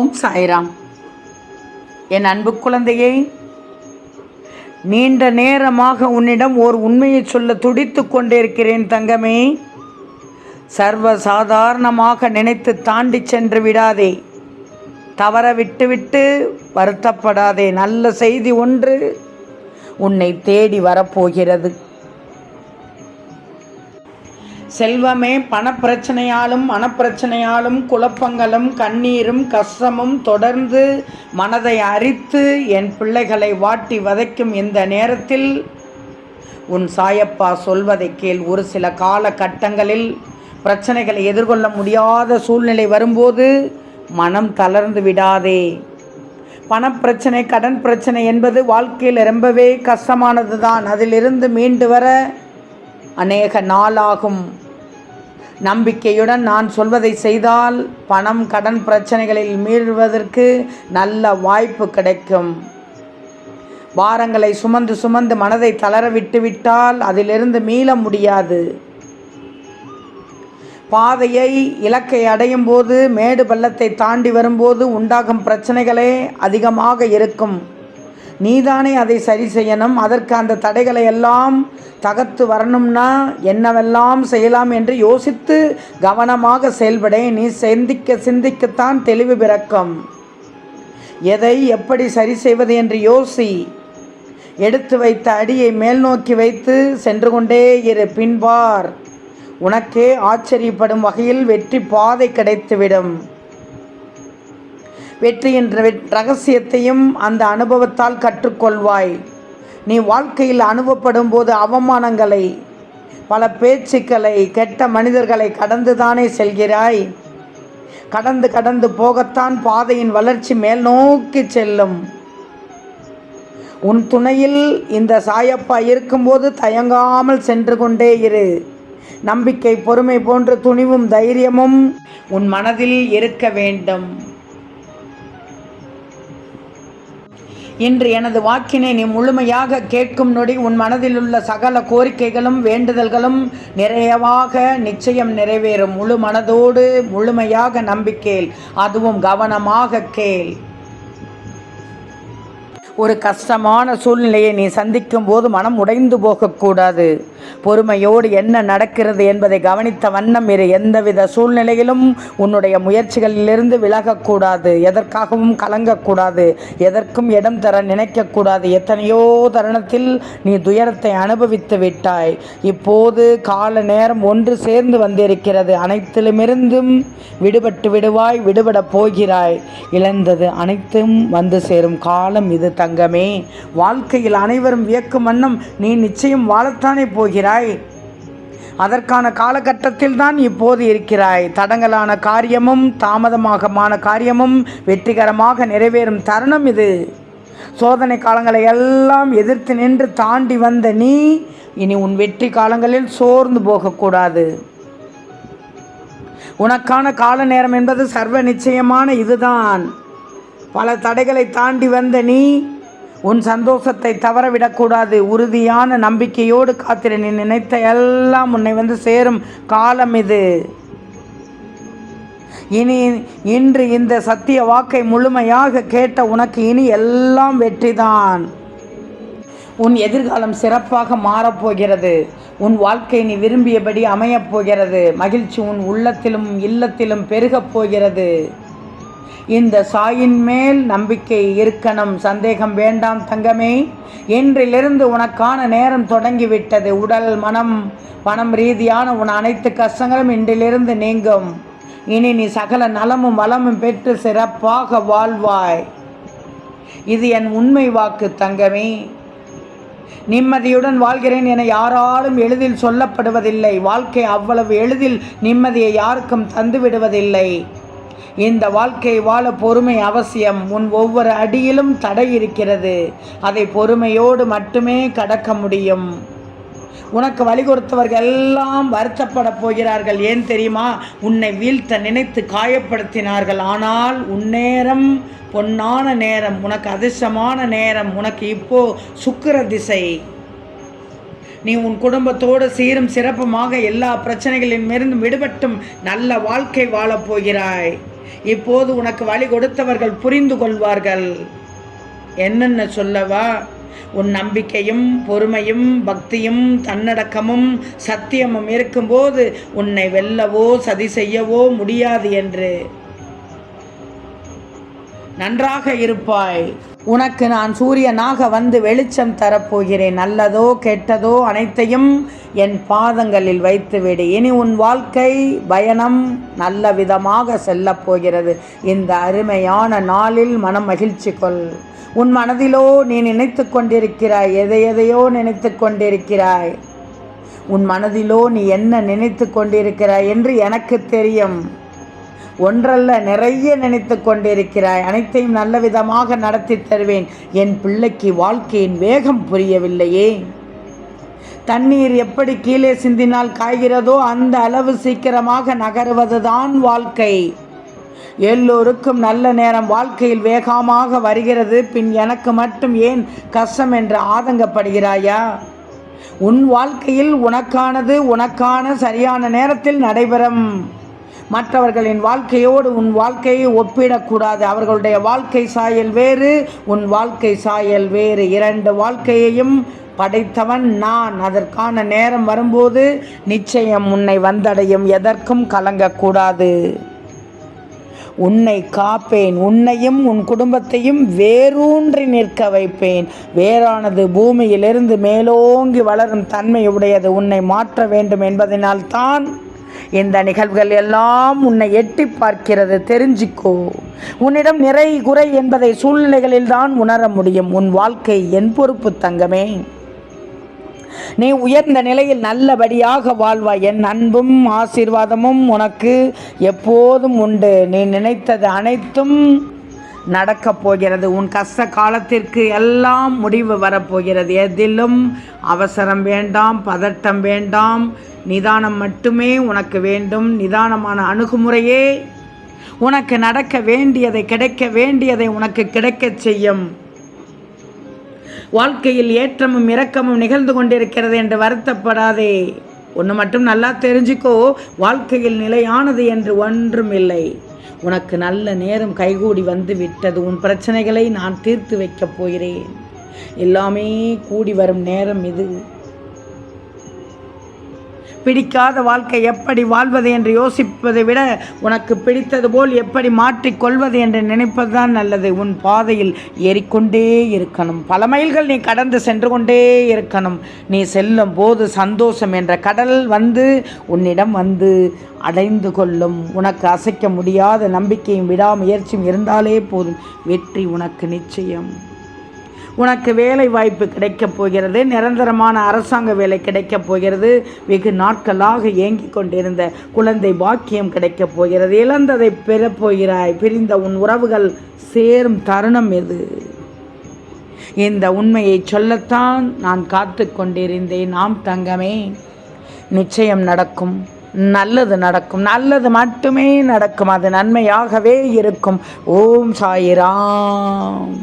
ஓம் சாய்ராம். என் அன்பு குழந்தையை நீண்ட நேரமாக உன்னிடம் ஓர் உண்மையை சொல்ல துடித்து கொண்டிருக்கிறேன் தங்கமே. சர்வ சாதாரணமாக நினைத்து தாண்டி சென்று விடாதே. தவற விட்டுவிட்டு வருத்தப்படாதே. நல்ல செய்தி ஒன்று உன்னை தேடி வரப்போகிறது. செல்வமே பணப்பிரச்சனையாலும் மனப்பிரச்சனையாலும் குழப்பங்களும் கண்ணீரும் கஷ்டமும் தொடர்ந்து மனதை அரித்து என் பிள்ளைகளை வாட்டி வதைக்கும் இந்த நேரத்தில் உன் சாயப்பா சொல்வதை கேள். ஒரு சில காலகட்டங்களில் பிரச்சனைகளை எதிர்கொள்ள முடியாத சூழ்நிலை வரும்போது மனம் தளர்ந்து விடாதே. பணப்பிரச்சனை கடன் பிரச்சனை என்பது வாழ்க்கையில் ரொம்பவே கஷ்டமானது தான் அதிலிருந்து மீண்டு வர அநேக நாளாகும். நம்பிக்கையுடன் நான் சொல்வதை செய்தால் பணம் கடன் பிரச்சனைகளில் மீறுவதற்கு நல்ல வாய்ப்பு கிடைக்கும். பாரங்களை சுமந்து சுமந்து மனதை தளர விட்டுவிட்டால் அதிலிருந்து மீள முடியாது. பாதையை இலக்கை அடையும் போது மேடு பள்ளத்தை தாண்டி வரும்போது உண்டாகும் பிரச்சனைகளே அதிகமாக இருக்கும். நீதானே அதை சரி செய்யணும். அதற்கு அந்த தடைகளை எல்லாம் தகர்த்து வரணும்னா என்னவெல்லாம் செய்யலாம் என்று யோசித்து கவனமாக செயல்பட நீ சிந்திக்க சிந்திக்கத்தான் தெளிவு பிறக்கும். எதை எப்படி சரி செய்வது என்று யோசி. எடுத்து வைத்த அடியை மேல் நோக்கி வைத்து சென்று கொண்டே இரு பின்பார். உனக்கே ஆச்சரியப்படும் வகையில் வெற்றி பாதை கிடைத்துவிடும். வெற்றியின் ரகசியத்தையும் அந்த அனுபவத்தால் கற்றுக்கொள்வாய். நீ வாழ்க்கையில் அனுபவப்படும் போது அவமானங்களை பல பேச்சுக்களை கெட்ட மனிதர்களை கடந்துதானே செல்கிறாய். கடந்து கடந்து போகத்தான் பாதையின் வளர்ச்சி மேல் நோக்கி செல்லும். உன் துணையில் இந்த சாயப்பா இருக்கும்போது தயங்காமல் சென்று கொண்டே இரு. நம்பிக்கை பொறுமை போன்ற துணிவும் தைரியமும் உன் மனதில் இருக்க வேண்டும். இன்று எனது வாக்கினை நீ முழுமையாக கேட்கும் நொடி உன் மனதில் உள்ள சகல கோரிக்கைகளும் வேண்டுதல்களும் நிறையவாக நிச்சயம் நிறைவேறும். முழு மனதோடு முழுமையாக நம்பிக்கையில் அதுவும் கவனமாக கேள். ஒரு கஷ்டமான சூழ்நிலையை நீ சந்திக்கும் போது மனம் உடைந்து போகக்கூடாது. பொறுமையோடு என்ன நடக்கிறது என்பதை கவனித்த வண்ணம் இரு. எந்தவித சூழ்நிலையிலும் உன்னுடைய முயற்சிகளிலிருந்து விலகக்கூடாது. எதற்காகவும் கலங்கக்கூடாது. எதற்கும் இடம் தர நினைக்கக்கூடாது. எத்தனையோ தருணத்தில் நீ துயரத்தை அனுபவித்து விட்டாய். இப்போது கால நேரம் ஒன்று சேர்ந்து வந்திருக்கிறது. அனைத்திலுமிருந்தும் விடுபட்டு விடுவாய் விடுபடப் போகிறாய். இழந்தது அனைத்தும் வந்து சேரும். காலம் இது தங்கமே. வாழ்க்கையில் அனைவரும் வியக்கும் வண்ணம் நீ நிச்சயம் வாழத்தானே போகிறாய். அதற்கான காலகட்டத்தில் தான் இப்போது இருக்கிறாய். தடங்கலான காரியமும் தாமதமாகமான காரியமும் வெற்றிகரமாக நிறைவேறும் தருணம் இது. சோதனை காலங்களை எல்லாம் எதிர்த்து நின்று தாண்டி வந்த நீ இனி உன் வெற்றி காலங்களில் சோர்ந்து போகக்கூடாது. உனக்கான கால நேரம் என்பது சர்வ நிச்சயமான இதுதான். பல தடைகளை தாண்டி வந்த நீ உன் சந்தோஷத்தை தவறவிடக்கூடாது. உறுதியான நம்பிக்கையோடு காத்திர. நீ நினைத்த எல்லாம் உன்னை வந்து சேரும் காலம் இது. இனி இன்று இந்த சத்திய வாக்கை முழுமையாக கேட்ட உனக்கு இனி எல்லாம் வெற்றிதான். உன் எதிர்காலம் சிறப்பாக மாறப்போகிறது. உன் வாழ்க்கை நீ விரும்பியபடி அமையப் போகிறது. மகிழ்ச்சி உன் உள்ளத்திலும் இல்லத்திலும் பெருகப் போகிறது. இந்த சாயின் மேல் நம்பிக்கை இருக்கணும். சந்தேகம் வேண்டாம் தங்கமே. இன்றிலிருந்து உனக்கான நேரம் தொடங்கிவிட்டது. உடல் மனம் பணம் ரீதியான உன் அனைத்து கஷ்டங்களும் இன்றிலிருந்து நீங்கும். இனி நீ சகல நலமும் வளமும் பெற்று சிறப்பாக வாழ்வாய். இது என் உண்மை வாக்கு தங்கமே. நிம்மதியுடன் வாழ்கிறேன் என யாராலும் எளிதில் சொல்லப்படுவதில்லை. வாழ்க்கை அவ்வளவு எளிதில் நிம்மதியை யாருக்கும் தந்துவிடுவதில்லை. இந்த வாழ்க்கை வாழ பொறுமை அவசியம். உன் ஒவ்வொரு அடியிலும் தடை இருக்கிறது. அதை பொறுமையோடு மட்டுமே கடக்க முடியும். உனக்கு வழி கொடுத்தவர்கள் எல்லாம் வருத்தப்பட போகிறார்கள். ஏன் தெரியுமா? உன்னை வீழ்த்த நினைத்து காயப்படுத்தினார்கள். ஆனால் உன்னேரம் பொன்னான நேரம் உனக்கு அதிர்ஷ்டமான நேரம் உனக்கு இப்போ சுக்கிர திசை. நீ உன் குடும்பத்தோடு சீரும் சிறப்புமாக எல்லா பிரச்சனைகளின் மிருந்தும் விடுபட்டும். நல்ல வாழ்க்கை வாழப் போகிறாய். இப்போது உனக்கு வழி கொடுத்தவர்கள் புரிந்து கொள்வார்கள். என்னென்ன சொல்லவா? உன் நம்பிக்கையும் பொறுமையும் பக்தியும் தன்னடக்கமும் சத்தியமும் இருக்கும்போது உன்னை வெல்லவோ சதி செய்யவோ முடியாது என்று. நன்றாக இருப்பாய். உனக்கு நான் சூரியனாக வந்து வெளிச்சம் தரப்போகிறேன். நல்லதோ கெட்டதோ அனைத்தையும் என் பாதங்களில் வைத்துவிடு. இனி உன் வாழ்க்கை பயணம் நல்ல விதமாக செல்லப் போகிறது. இந்த அருமையான நாளில் மனம் மகிழ்ச்சி கொள். உன் மனதிலோ நீ நினைத்து கொண்டிருக்கிறாய். எதை எதையோ நினைத்து கொண்டிருக்கிறாய். உன் மனதிலோ நீ என்ன நினைத்து கொண்டிருக்கிறாய் என்று எனக்கு தெரியும். ஒன்றல்ல நிறைய நினைத்து கொண்டிருக்கிறாய். அனைத்தையும் நல்ல விதமாக நடத்தி தருவேன். என் பிள்ளைக்கு வாழ்க்கையின் வேகம் புரியவில்லையே. தண்ணீர் எப்படி கீழே சிந்தினால் காய்கிறதோ அந்த அளவு சீக்கிரமாக நகருவதுதான் வாழ்க்கை. எல்லோருக்கும் நல்ல நேரம் வாழ்க்கையில் வேகமாக வருகிறது. பின் எனக்கு மட்டும் ஏன் கஷ்டம் என்று ஆதங்கப்படுகிறாயா? உன் வாழ்க்கையில் உனக்கானது உனக்கான சரியான நேரத்தில் நடைபெறும். மற்றவர்களின் வாழ்க்கையோடு உன் வாழ்க்கையை ஒப்பிடக்கூடாது. அவர்களுடைய வாழ்க்கை சாயல் வேறு உன் வாழ்க்கை சாயல் வேறு. இரண்டு வாழ்க்கையையும் படைத்தவன் நான். அதற்கான நேரம் வரும்போது நிச்சயம் உன்னை வந்தடையும். எதற்கும் கலங்கக்கூடாது. உன்னை காப்பேன். உன்னையும் உன் குடும்பத்தையும் வேரூன்றி நிற்க வைப்பேன். வேறானது பூமியிலிருந்து மேலோங்கி வளரும் தன்மையுடையது. உன்னை மாற்ற வேண்டும் என்பதனால்தான் இந்த நிகழ்வுகள் எல்லாம் உன்னை எட்டி பார்க்கிறது. தெரிஞ்சிக்கோ. உன்னிடம் நிறை குறை என்பதை சூழ்நிலைகளில் தான் உணர முடியும். உன் வாழ்க்கை என் பொறுப்பு தங்கமே. நீ உயர்ந்த நிலையில் நல்லபடியாக வாழ்வாய். என் அன்பும் ஆசீர்வாதமும் உனக்கு எப்போதும் உண்டு. நீ நினைத்தது அனைத்தும் நடக்கப் போகிறது. உன் கஷ்ட காலத்திற்கு எல்லாம் முடிவு வரப்போகிறது எதிலும் அவசரம் வேண்டாம் பதட்டம் வேண்டாம். நிதானம் மட்டுமே உனக்கு வேண்டும். நிதானமான அணுகுமுறையே உனக்கு நடக்க வேண்டியதை கிடைக்க வேண்டியதை உனக்கு கிடைக்கச் செய்யும். வாழ்க்கையில் ஏற்றமும் இரக்கமும் நிகழ்ந்து கொண்டிருக்கிறது என்று வருத்தப்படாதே. ஒன்று மட்டும் நல்லா தெரிஞ்சுக்கோ வாழ்க்கையில் நிலையானது என்று ஒன்றும் இல்லை. உனக்கு நல்ல நேரம் கைகூடி வந்து விட்டது. உன் பிரச்சனைகளை நான் தீர்த்து வைக்கப் போகிறேன். எல்லாமே கூடி வரும் நேரம் இது. பிடிக்காத வாழ்க்கை எப்படி வாழ்வது என்று யோசிப்பதை விட உனக்கு பிடித்தது போல் எப்படி மாற்றிக்கொள்வது என்று நினைப்பதுதான் நல்லது. உன் பாதையில் ஏறிக்கொண்டே இருக்கணும். பல மைல்கள் நீ கடந்து சென்று கொண்டே இருக்கணும். நீ செல்லும் போது சந்தோஷம் என்ற கடல் வந்து உன்னிடம் வந்து அடைந்து கொள்ளும். உனக்கு அசைக்க முடியாத நம்பிக்கையும் விடாமுயற்சியும் இருந்தாலே போதும். வெற்றி உனக்கு நிச்சயம். உனக்கு வேலை வாய்ப்பு கிடைக்கப் போகிறது நிரந்தரமான அரசாங்க வேலை கிடைக்கப் போகிறது. வெகு நாட்களாக ஏங்கிக் கொண்டிருந்த குழந்தை பாக்கியம் கிடைக்கப் போகிறது. இழந்ததை பெறப்போகிறாய் பிரிந்த உன் உறவுகள் சேரும் தருணம் எது? இந்த உண்மையை சொல்லத்தான் நான் காத்து கொண்டிருந்தேன். நாம் தங்கமே நிச்சயம் நடக்கும். நல்லது நடக்கும். நல்லது மட்டுமே நடக்கும். அது நன்மையாகவே இருக்கும். ஓம் சாயிராம்.